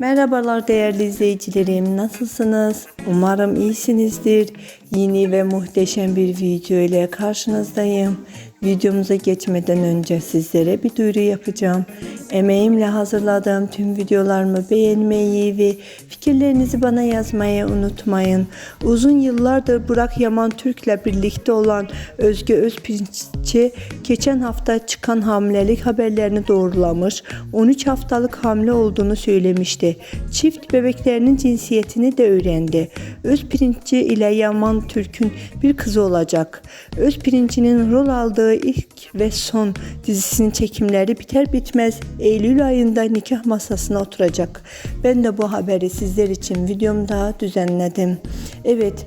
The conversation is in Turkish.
Merhabalar değerli izleyicilerim. Nasılsınız? Umarım iyisinizdir. Yeni ve muhteşem bir video ile karşınızdayım. Videomuza geçmeden önce sizlere bir duyuru yapacağım. Emeğimle hazırladığım tüm videolarımı beğenmeyi ve fikirlerinizi bana yazmayı unutmayın. Uzun yıllardır Burak Yaman Türk'le birlikte olan Özge Özpirinççi geçen hafta çıkan hamilelik haberlerini doğrulamış. 13 haftalık hamile olduğunu söylemişti. Çift bebeklerinin cinsiyetini de öğrendi. Özpirinççi ile Yaman Türk'ün bir kızı olacak. Özpirinççinin rol aldığı ilk ve son dizisinin çekimleri biter bitmez Eylül ayında nikah masasına oturacak. Ben de bu haberi sizler için videomda düzenledim. Evet,